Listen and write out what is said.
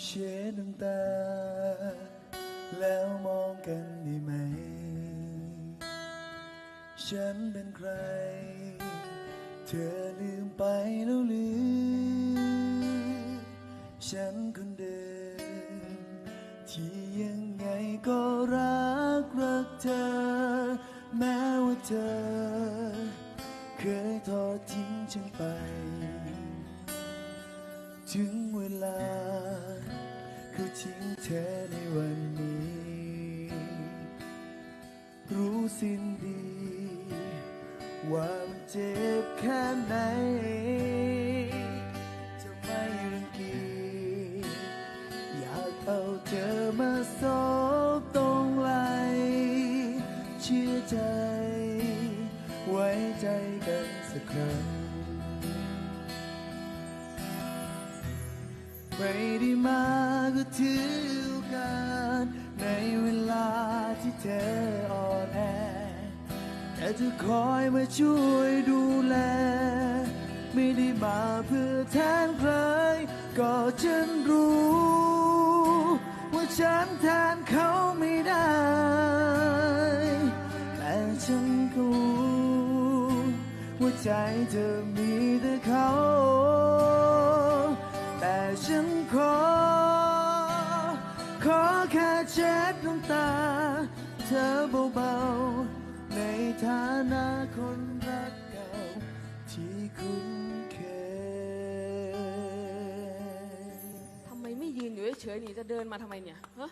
เช็ดน้ำตา แล้วมองกันได้ไหม ฉันเป็นใคร เธอลืมไปแล้วหรือ ฉันคนเดิมที่ยังไงก็รักรักเธอ แม้ว่าเธอ เคยทอดทิ้งฉันไป ถึงเวลา จริงเธอในวันนี้ รู้สิ้นดี ว่ามันเจ็บแค่ไหน จะไม่รังเกียจอยากเอาเธอมาซบตรงไหลเชื่อใจ ไว้ใจกันสักครั้งไม่ได้มา ก็ถือโอกาสในเวลาที่เธออ่อนแอแต่จะคอยมาช่วยดูแล ไม่ได้มาเพื่อแทนใคร ก็ฉันรู้ ว่าฉันแทนเขาไม่ได้ แต่ฉันก็รู้ว่าใจเธอมีแต่เขา แค่เช็ดน้ำตา เธอเบาๆ ในฐานะคนรักเก่าที่คุ้นเคย ทำไมไม่ยืนอยู่เฉยๆนี่จะเดินมาทำไมเนี่ยฮะ